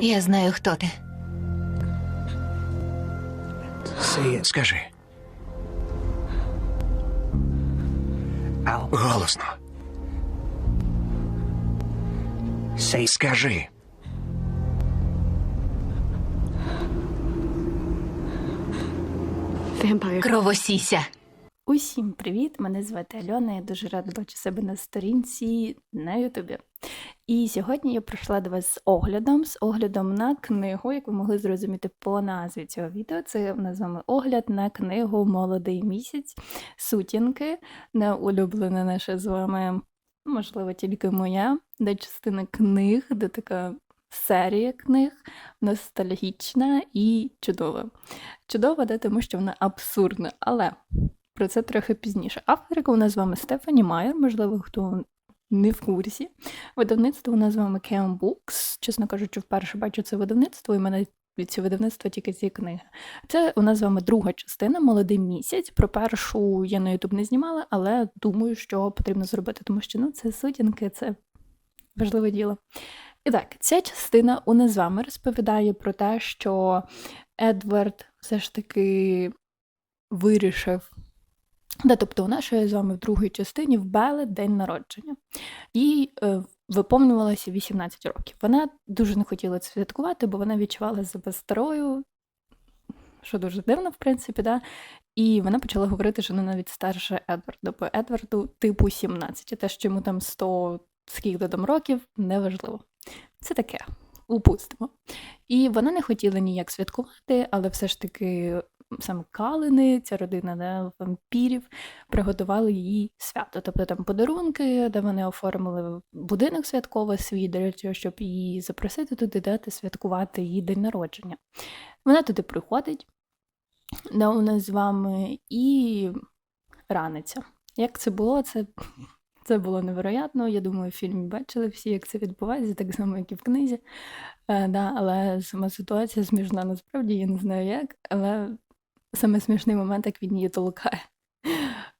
Я знаю, хто ти. Скажи. Голосно. Скажи. Кровосіся. Усім привіт! Мене звати Альона. Я дуже рада бачити себе на сторінці на Ютубі. І сьогодні я прийшла до вас з оглядом, з оглядом на книгу, як ви могли зрозуміти по назві цього відео. Це у нас з вами огляд на книгу Молодий місяць сутінки, неулюблена наша з вами, можливо, тільки моя, де частина книг, де така серія книг, ностальгічна і чудова. Чудова, де тому що вона абсурдна, але про це трохи пізніше. Авторка у нас з вами Стефані Майер, можливо, хто не в курсі. Видавництво у нас з вами Keon Books. Чесно кажучи, вперше бачу це видавництво, і мене від цього видавництва тільки ці книги. Це у нас з вами друга частина Молодий місяць. Про першу я на Ютуб не знімала, але думаю, що потрібно зробити, тому що ну, це сутінки, це важливе діло. І так, ця частина у нас з вами розповідає про те, що Едвард все ж таки вирішив. Да, тобто у нашої з вами в другій частині в Белли день народження. Їй е, виповнювалося 18 років. Вона дуже не хотіла це святкувати, бо вона відчувала себе старою, що дуже дивно, в принципі, да? і вона почала говорити, що вона навіть старша Едварда, бо Едварду типу 17, і те, що йому там 100 скільки там років, неважливо. Це таке, упустимо. І вона не хотіла ніяк святкувати, але все ж таки саме Калини, ця родина да, вампірів, приготували їй свято. Тобто там подарунки, де вони оформили будинок святковий свій, для того, щоб її запросити туди, дати святкувати її день народження. Вона туди приходить, да, у нас з вами і раниться. Як це було, це це було невероятно. Я думаю, в фільмі бачили всі, як це відбувається, так само, як і в книзі. Е, да, Але сама ситуація смішна насправді, я не знаю як, але саме смішний момент, як він її толкає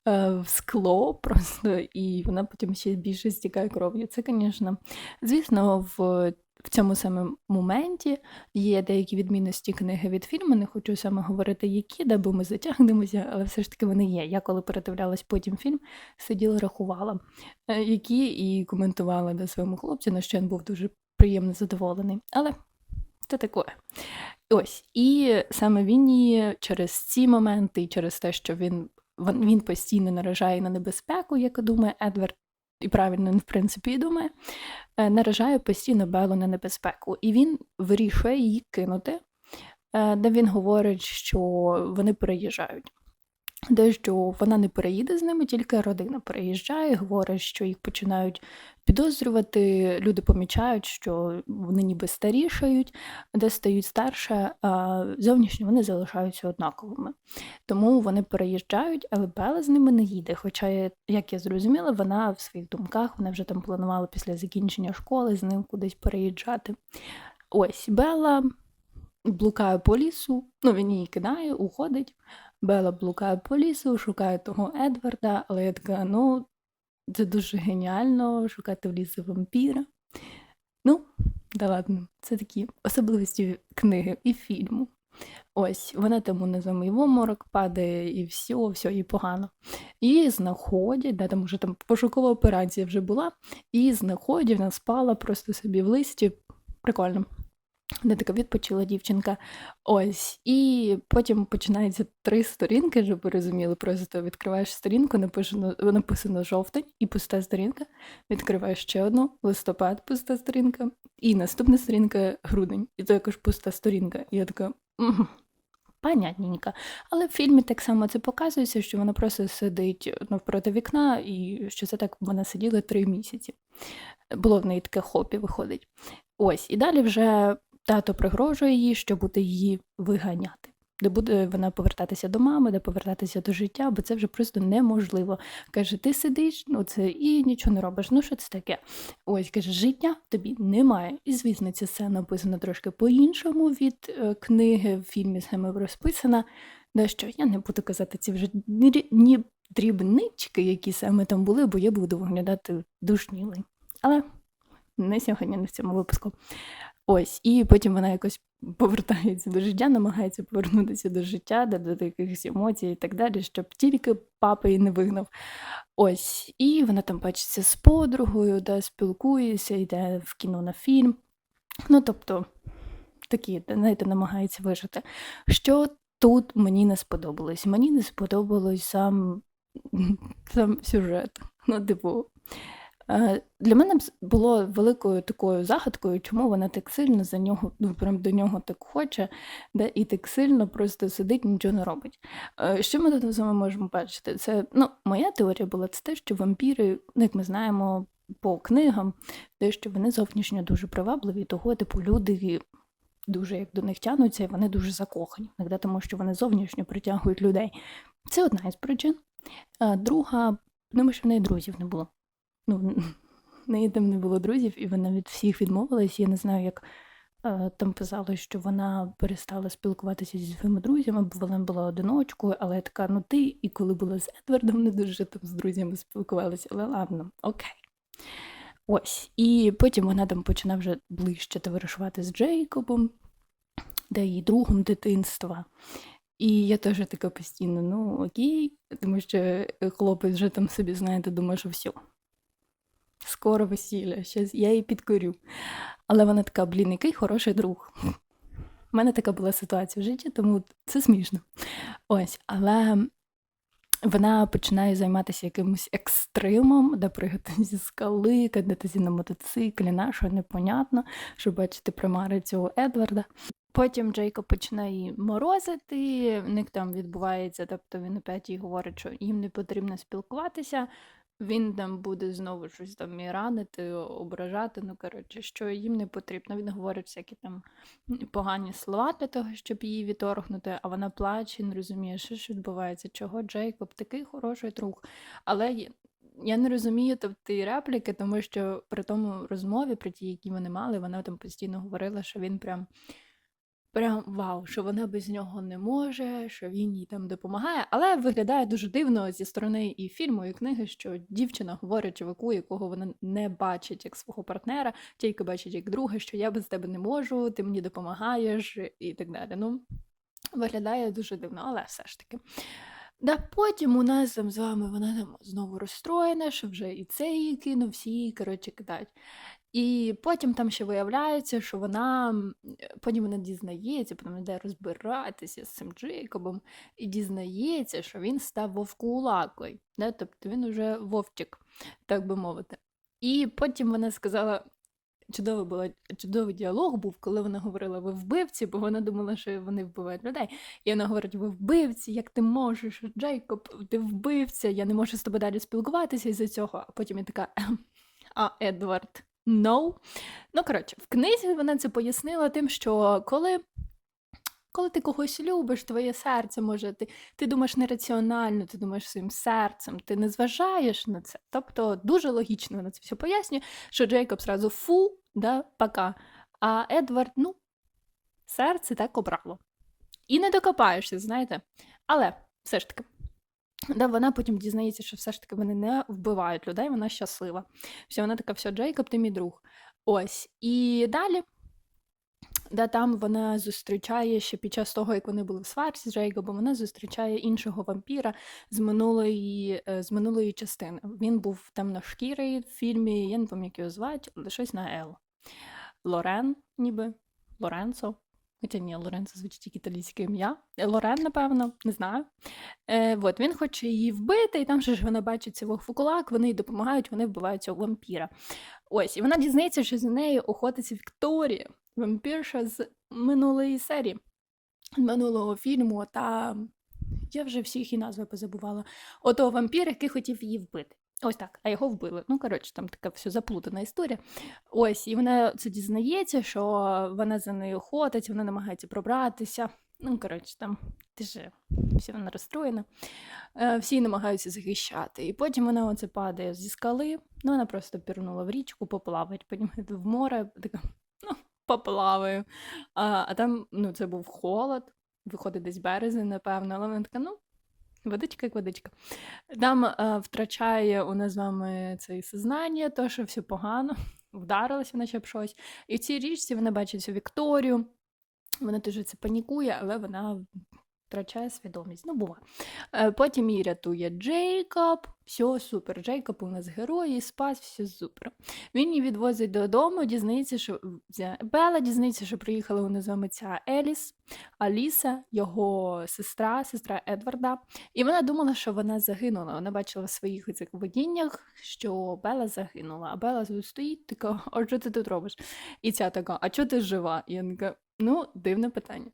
е, в скло просто, і вона потім ще більше стікає кров'ю. Це, звісно, звісно, в в цьому самому моменті є деякі відмінності книги від фільму. Не хочу саме говорити, які, де бо ми затягнемося, але все ж таки вони є. Я коли передивлялась потім фільм, сиділа, рахувала, е, які і коментувала до своєму хлопцю, на що він був дуже приємно задоволений. Але це таке. Ось, і саме він її через ці моменти, і через те, що він він постійно наражає на небезпеку, як думає Едвард, і правильно в принципі думає, е, наражає постійно Беллу на небезпеку. І він вирішує її кинути, е, де він говорить, що вони переїжджають. Де що вона не переїде з ними, тільки родина переїжджає, говорить, що їх починають підозрювати. Люди помічають, що вони ніби старішають, де стають старше, а зовнішньо вони залишаються однаковими. Тому вони переїжджають, але Бела з ними не їде. Хоча, як я зрозуміла, вона в своїх думках вона вже там планувала після закінчення школи з ним кудись переїжджати. Ось Бела блукає по лісу, ну він її кидає, уходить. Бела блукає по лісу, шукає того Едварда, але я така, ну, це дуже геніально шукати в лісі вампіра. Ну, да ладно, це такі особливості книги і фільму. Ось, вона тому не в морок падає, і все, все, і погано. І знаходять, да, тому що там пошукова операція вже була, і знаходять, вона спала просто собі в листі. Прикольно. Де така відпочила дівчинка. Ось. І потім починається три сторінки, щоб ви розуміли. Просто відкриваєш сторінку, написано написано жовтень і пуста сторінка. Відкриваєш ще одну листопад, пуста сторінка, і наступна сторінка грудень. І також пуста сторінка. І я така. Угу. Понятненько. Але в фільмі так само це показується, що вона просто сидить навпроти вікна, і що це так вона сиділа три місяці. Було в неї таке хобі виходить. Ось, і далі вже Тато пригрожує їй, що буде її виганяти. Де буде вона повертатися до мами, де повертатися до життя, бо це вже просто неможливо. Каже, ти сидиш, ну це і нічого не робиш. Ну що це таке? Ось каже, життя тобі немає. І звісно, ця сцена написана трошки по-іншому від е, книги, в фільмі саме розписана. Да що я не буду казати ці вже ні дрібнички, які саме там були, бо я буду виглядати душнілий. Але не сьогодні, не в цьому випуску. Ось, і потім вона якось повертається до життя, намагається повернутися до життя, до, до якихось емоцій і так далі, щоб тільки папа її не вигнав. Ось, і вона там бачиться з подругою, да, спілкується, йде в кіно на фільм. Ну, тобто, такі, знаєте, намагається вижити. Що тут мені не сподобалось? Мені не сподобалось сам, сам сюжет. Ну, типу, для мене було великою такою загадкою, чому вона так сильно за нього, ну прям до нього так хоче, де і так сильно просто сидить, нічого не робить. Е, Що ми тут з вами можемо бачити? Це ну, моя теорія була це те, що вампіри, ну, як ми знаємо по книгам, те, що вони зовнішньо дуже привабливі, того, типу, люди дуже як до них тягнуться, і вони дуже закохані, тому що вони зовнішньо притягують людей. Це одна із причин. А друга, тому що в неї друзів не було. Ну, неї там не було друзів, і вона від всіх відмовилась. Я не знаю, як е, там писали, що вона перестала спілкуватися зі своїми друзями, бо вона була одиночкою, але я така, ну ти, і коли була з Едвардом, не дуже там з друзями спілкувалася, але ладно, окей. Ось. І потім вона там починає вже ближче товаришувати з Джейкобом, де її другом дитинства. І я теж така постійно, ну окей, тому що хлопець вже там собі, знаєте, думає, що все. Скоро весілля, щас я її підкорю. Але вона така, блін, який хороший друг. У мене така була ситуація в житті, тому це смішно. Ось, але вона починає займатися якимось екстримом, де пригати зі скали, кататися на мотоциклі, на що непонятно, щоб бачити примари цього Едварда. Потім Джейкоб починає її морозити, в них там відбувається, тобто він опять їй говорить, що їм не потрібно спілкуватися. Він там буде знову щось там і ранити, ображати. Ну коротше, що їм не потрібно. Він говорить всякі там погані слова для того, щоб її відторгнути, а вона плаче, не розуміє, що ж відбувається, чого Джейкоб такий хороший друг. Але я- не розумію тобто, репліки, тому що при тому розмові, при тій, які вони мали, вона там постійно говорила, що він прям. Прям вау, що вона без нього не може, що він їй там допомагає. Але виглядає дуже дивно зі сторони і фільму, і книги, що дівчина говорить чуваку, якого вона не бачить як свого партнера, тільки бачить як друга, що я без тебе не можу, ти мені допомагаєш і так далі. Ну, виглядає дуже дивно, але все ж таки. Да потім у нас там з вами вона там знову розстроєна, що вже і цей її кинув, всі її, коротше, кидають. І потім там ще виявляється, що вона потім вона дізнається, потім йде розбиратися з цим Джейкобом, і дізнається, що він став вовкулакою. Да? Тобто він уже вовчик, так би мовити. І потім вона сказала. Чудовий була чудовий діалог був, коли вона говорила ви вбивці, бо вона думала, що вони вбивають людей. І вона говорить: ви вбивці, як ти можеш, Джейкоб, ти вбивця, я не можу з тобою далі спілкуватися із-за цього. А потім я така, «Ем, а Едвард, no. Ну, коротше, в книзі вона це пояснила тим, що коли. Коли ти когось любиш, твоє серце може, ти, ти думаєш нераціонально, ти думаєш своїм серцем, ти не зважаєш на це. Тобто дуже логічно вона це все пояснює, що Джейкоб зразу фу, да, пока. А Едвард, ну, серце так обрало. І не докопаєшся, знаєте. Але все ж таки, да, вона потім дізнається, що все ж таки вони не вбивають людей, вона щаслива. Все, вона така, все, Джейкоб, ти мій друг. Ось. І далі. Да, там вона зустрічає ще під час того, як вони були в сварці з Джейкобом, вона зустрічає іншого вампіра з минулої, е, з минулої частини. Він був темношкірий в фільмі, я не пам'ятаю, як його звати, але щось на Л. Лорен, ніби Лоренцо. Хоча ні, Лоренцо звучить як італійське ім'я. Е, Лорен, напевно, не знаю. Е, от, він хоче її вбити, і там ж вона бачить цього фукулак, вони їй допомагають, вони вбивають цього вампіра. Ось, і вона дізнається, що за нею охотиться Вікторія, вампірша з минулої серії, минулого фільму, та я вже всіх її назви позабувала. Ото вампір, який хотів її вбити. Ось так, а його вбили. Ну, коротше, там така все заплутана історія. Ось, і вона це дізнається, що вона за нею охотить, вона намагається пробратися. Ну, коротше, там теж всі вона розстроєна. Е, Всі намагаються захищати. І потім вона оце падає зі скали. Ну, вона просто пірнула в річку, поплавать, потім в море, така, ну, поплаваю. А, а там, ну, це був холод, виходить десь березень, напевно, але вона така, ну, водичка як водичка. Там е, втрачає у нас з вами це сознання, то, що все погано. вдарилося вона ще б щось. І в цій річці вона бачить цю Вікторію. Вона дуже це панікує, але вона втрачає свідомість. Ну, бува. Е, Потім її рятує Джейкоб. Все супер. Джейкоб у нас герой, і спас, все супер. Він її відвозить додому, дізнається, що Бела дізнається, що приїхала вони з вами ця Еліс, Аліса, його сестра, сестра Едварда. І вона думала, що вона загинула. Вона бачила в своїх цих видіннях, що Бела загинула. А Бела стоїть, така, а що ти тут робиш? І ця така, а чого ти жива? І я така, ну, дивне питання.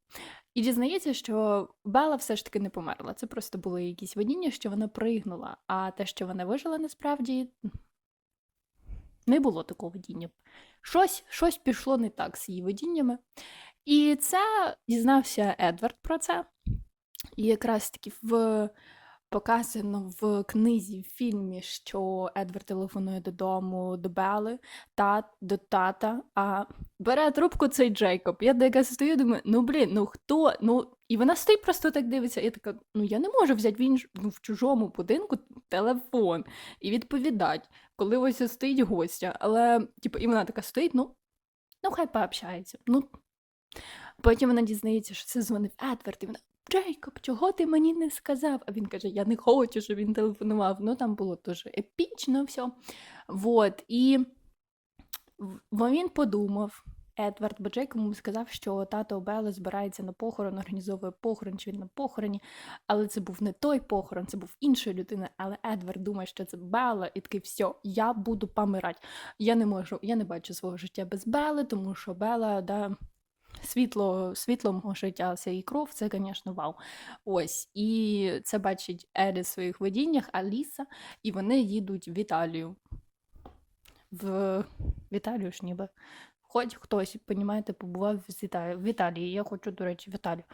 І дізнається, що Бела все ж таки не померла. Це просто були якісь видіння, що вона пригнула. А те, що вона вижила, насправді не було такого видіння. Щось, щось пішло не так з її видіннями. І це дізнався Едвард про це. І якраз таки в показано в книзі, в фільмі, що Едвард телефонує додому до Бели, та, до тата, а бере трубку цей Джейкоб. Я така стою, думаю, ну блін, ну хто? Ну, і вона стоїть просто так дивиться. Я така, ну я не можу взяти в, ну, в чужому будинку телефон і відповідати, коли ось стоїть гостя. Але, типу, і вона така стоїть, ну, ну хай пообщається. Ну. Потім вона дізнається, що це дзвонив Едвард, і вона. Джейкоб, чого ти мені не сказав? А він каже: Я не хочу, щоб він телефонував. Ну там було дуже епічно все. Вот. І він подумав, Едвард, бо Джейкоб йому сказав, що тато Белли збирається на похорон, організовує похорон, чи він на похороні. Але це був не той похорон, це був іншої людини. Але Едвард думає, що це Белла, і такий, все, я буду помирати. Я не можу, я не бачу свого життя без Белли, тому що Белла, да. Світло, світло мого життя, це і кров, це, звісно, вау. Ось. І це бачить Елі в своїх видіннях, Аліса, і вони їдуть в Італію. В, Італію ж ніби. Хоч хтось, понімаєте, побував. В Італії. Я хочу, до речі, в Італію.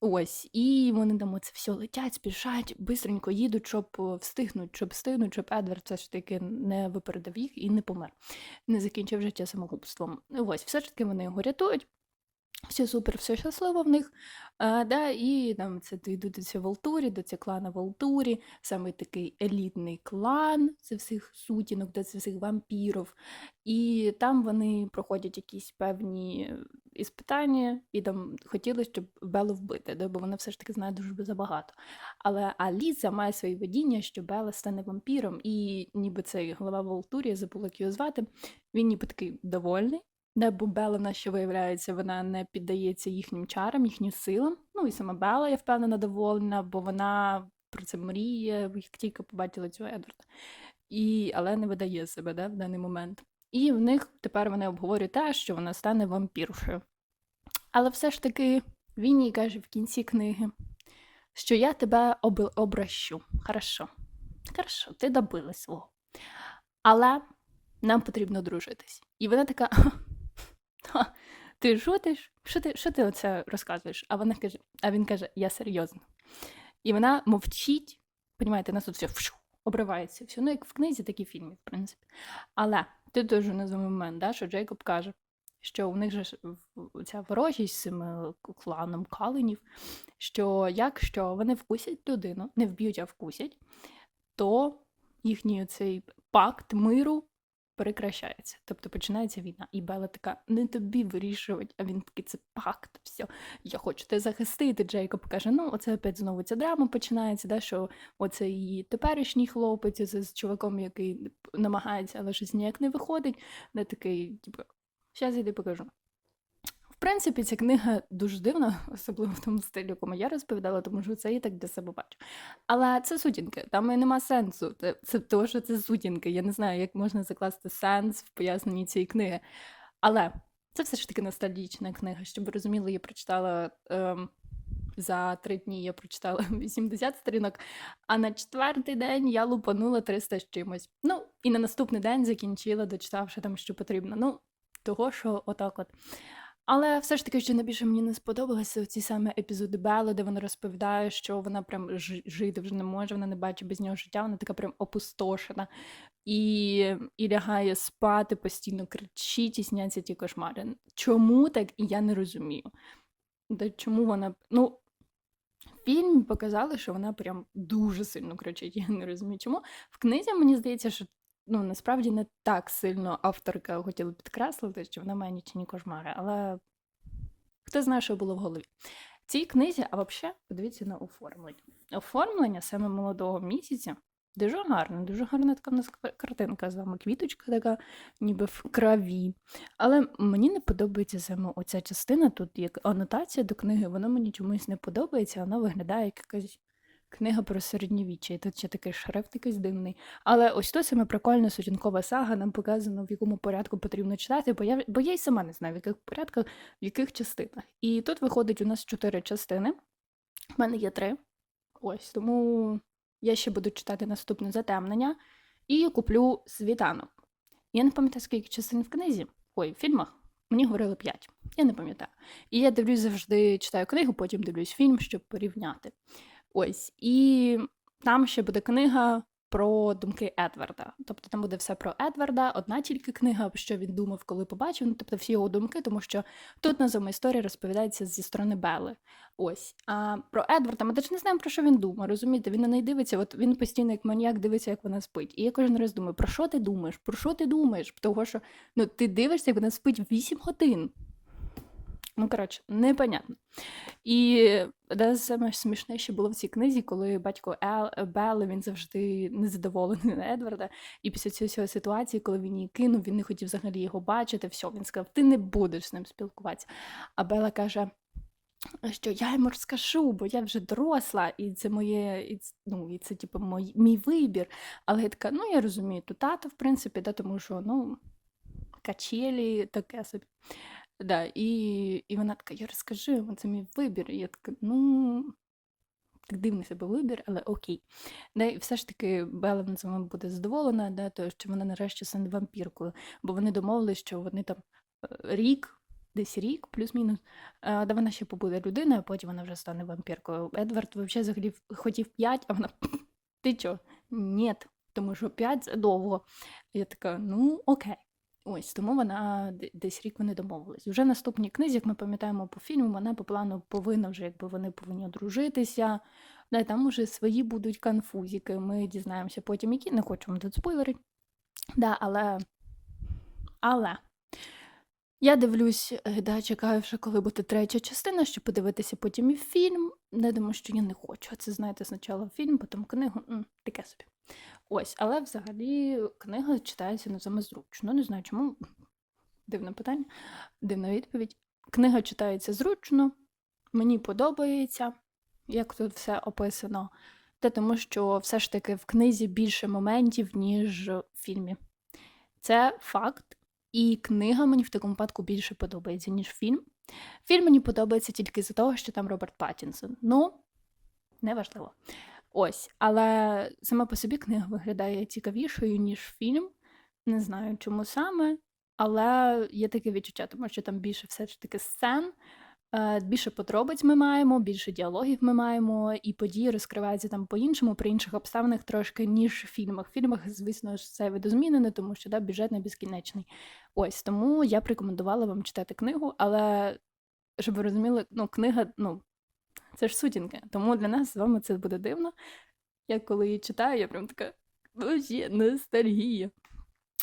Ось. І вони там це все летять, спішать, бистренько їдуть, щоб е, встигнуть, щоб встигнуть, щоб Едвард все ж таки не випередив їх і не помер, не закінчив життя самогубством. Ось, все ж таки вони його рятують. Все супер, все щасливо в них. А, да, і там це йдуть до цього Волтурі, до цього клана Волтурі, саме такий елітний клан це всіх сутінок, це всіх вампірів. І там вони проходять якісь певні іспитання, і там хотіли, щоб Белу вбити, да, бо вона все ж таки знає дуже забагато. Але Аліса має свої видіння, що Бела стане вампіром, і ніби цей голова Волтурі, забула, як його звати, він ніби такий довольний. Де нас ще виявляється, вона не піддається їхнім чарам, їхнім силам. Ну і сама Бела, я впевнена, довольна, бо вона про це мріє, як тільки побачила цього Едварда. І, але не видає себе да, в даний момент. І в них тепер вони обговорюють те, що вона стане вампіршею. Але все ж таки він їй каже в кінці книги, що я тебе об... обращу. Хорошо. Хорошо, ти добила свого. Але нам потрібно дружитись. І вона така. «Ха, Ти шутиш? Що ти, що ти оце розказуєш? А вона каже, а він каже, я серйозно. І вона мовчить, понімаєте, нас тут все фшу, обривається. Все. Ну, як в книзі, так і в фільмі, в принципі. Але ти дуже називаєш момент, да, що Джейкоб каже, що у них же ця ворожість з цим е, кланом Калинів, що якщо вони вкусять людину, не вб'ють, а вкусять, то їхній цей пакт миру прекращається. Тобто починається війна. І Бела така, не тобі вирішувати, а він такий, це пакт, все, я хочу тебе захистити. Джейкоб каже, ну, оце опять знову ця драма починається, да, що оце її теперішній хлопець, з чуваком, який намагається, але щось ніяк не виходить, Не такий, типу, зараз йди покажу. В принципі, ця книга дуже дивна, особливо в тому стилі, якому я розповідала, тому що це і так для себе бачу. Але це сутінки, там і нема сенсу. Це, це того, що це сутінки. Я не знаю, як можна закласти сенс в поясненні цієї книги. Але це все ж таки ностальгічна книга. Щоб ви розуміли, я прочитала ем, за три дні я прочитала 80 сторінок, а на четвертий день я лупанула 300 з чимось. Ну, і на наступний день закінчила, дочитавши там, що потрібно. Ну, того, що отак от. Але все ж таки, що найбільше мені не сподобалося ці саме епізоди Белли, де вона розповідає, що вона прям жи- жити вже не може, вона не бачить без нього життя, вона така прям опустошена. І, і лягає спати, постійно кричить і сняться ті кошмари. Чому так, і я не розумію. Де чому вона. Ну, в фільмі показали, що вона прям дуже сильно кричить. Я не розумію, чому. В книзі мені здається, що ну, насправді не так сильно авторка хотіла підкреслити, що вона має нічні кошмари, але хто знає, що було в голові. В цій книзі, а взагалі, подивіться на оформлення. Оформлення саме молодого місяця дуже гарне, дуже гарна така в нас картинка з вами, квіточка така, ніби в крові. Але мені не подобається саме оця частина, тут як анотація до книги, вона мені чомусь не подобається, вона виглядає як якась книга про середньовіччя, і тут ще такий шрифт якийсь дивний. Але ось то саме прикольна сутінкова сага, нам показано, в якому порядку потрібно читати, бо я, бо я й сама не знаю, в яких порядках, в яких частинах. І тут виходить у нас чотири частини. У мене є три. Ось, тому я ще буду читати наступне затемнення і куплю світанок. Я не пам'ятаю, скільки частин в книзі, ой, в фільмах. Мені говорили п'ять. Я не пам'ятаю. І я дивлюсь завжди читаю книгу, потім дивлюсь фільм, щоб порівняти. Ось. І там ще буде книга про думки Едварда. Тобто там буде все про Едварда, одна тільки книга, що він думав, коли побачив, ну тобто всі його думки, тому що тут на цьому історія розповідається зі сторони Белли. Ось. А про Едварда ми теж не знаємо, про що він думає. Розумієте, він на неї дивиться, от він постійно як маніяк дивиться, як вона спить. І я кожен раз думаю, про що ти думаєш? Про що ти думаєш? Того, що ну, ти дивишся, як вона спить 8 годин. Ну, коротше, непонятно. І де саме смішне ще було в цій книзі, коли батько Ел Белли, він завжди незадоволений на Едварда. І після цієї ситуації, коли він її кинув, він не хотів взагалі його бачити. Все, він сказав, ти не будеш з ним спілкуватися. А Белла каже. Що я йому розкажу, бо я вже доросла, і це моє, і, ц- ну, і це типу мій, мій вибір. Але я така, ну я розумію, то тато, в принципі, да, тому що ну, качелі таке собі. Да, і, і вона така, я розкажи це мій вибір. Я така, ну, так дивний себе вибір, але окей. Да, і все ж таки Белла на цьому буде задоволена, да, то, що вона нарешті стане вампіркою, бо вони домовились, що вони там е, рік, десь рік, плюс-мінус, де вона ще побуде людиною, а потім вона вже стане вампіркою. Едвард взагалі хотів 5, а вона ти чо? Ні, тому що 5 це довго. Я така, ну окей. Ось тому вона десь рік вони домовились. Вже в наступній книзі, як ми пам'ятаємо по фільму, вона по плану повинна вже, якби вони повинні одружитися. Да, там уже свої будуть конфузіки. Ми дізнаємося потім, які не вам тут спойлерити. Да, але. Але. Я дивлюсь, е, да, чекаю вже, коли буде третя частина, щоб подивитися потім і фільм. Не думаю, що я не хочу. Це знаєте, спочатку фільм, потім книгу. Таке собі. Ось, але взагалі книга читається не саме зручно. Не знаю чому. Дивне питання, дивна відповідь. Книга читається зручно, мені подобається, як тут все описано. Та тому, що все ж таки в книзі більше моментів, ніж в фільмі. Це факт. І книга мені в такому випадку більше подобається, ніж фільм. Фільм мені подобається тільки за того, що там Роберт Паттінсон. Ну, неважливо. Ось, але сама по собі книга виглядає цікавішою, ніж фільм. Не знаю, чому саме, але є таке відчуття, тому що там більше все ж таки сцен, е, більше подробиць ми маємо, більше діалогів ми маємо, і події розкриваються там по-іншому, при інших обставинах трошки, ніж в фільмах. В фільмах, звісно ж, це видозмінено, тому що да, бюджет не безкінечний. Ось тому я б рекомендувала вам читати книгу, але щоб ви розуміли, ну, книга, ну, це ж сутінки. Тому для нас з вами це буде дивно. Я коли її читаю, я прям така, боже, ностальгія.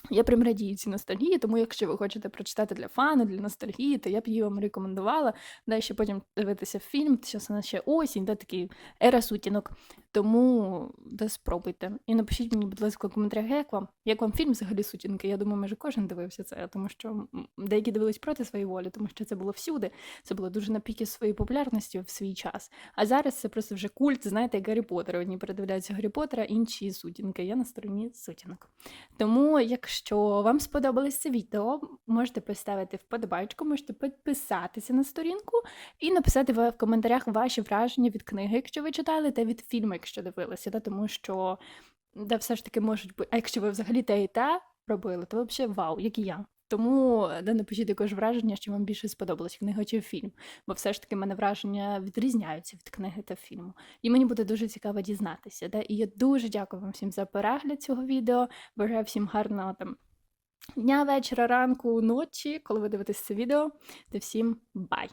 Я прям радію цій ностальгії, тому якщо ви хочете прочитати для фану, для ностальгії, то я б її вам рекомендувала. Да, ще потім дивитися фільм, зараз у ще осінь, да, такий ера сутінок. Тому да, спробуйте. І напишіть мені, будь ласка, в коментарях, як вам, як вам фільм взагалі сутінки. Я думаю, майже кожен дивився це, тому що деякі дивились проти своєї волі, тому що це було всюди. Це було дуже на пікі своєї популярності в свій час. А зараз це просто вже культ, знаєте, як Гаррі Поттер. Одні передивляються Гаррі Поттера, інші сутінки. Я на стороні сутінок. Тому, якщо вам сподобалось це відео, можете поставити вподобайку, можете підписатися на сторінку і написати в коментарях ваші враження від книги, якщо ви читали, та від фільму, якщо дивилися. Да? Тому що да, все ж таки можуть бути. А якщо ви взагалі те і те робили, то взагалі вау, як і я. Тому да, напишіть також враження, що вам більше сподобалось книга чи фільм, бо все ж таки мене враження відрізняються від книги та фільму. І мені буде дуже цікаво дізнатися. Да? І я дуже дякую вам всім за перегляд цього відео. Бажаю всім гарного там дня, вечора, ранку, ночі, коли ви дивитесь це відео. Та всім бай!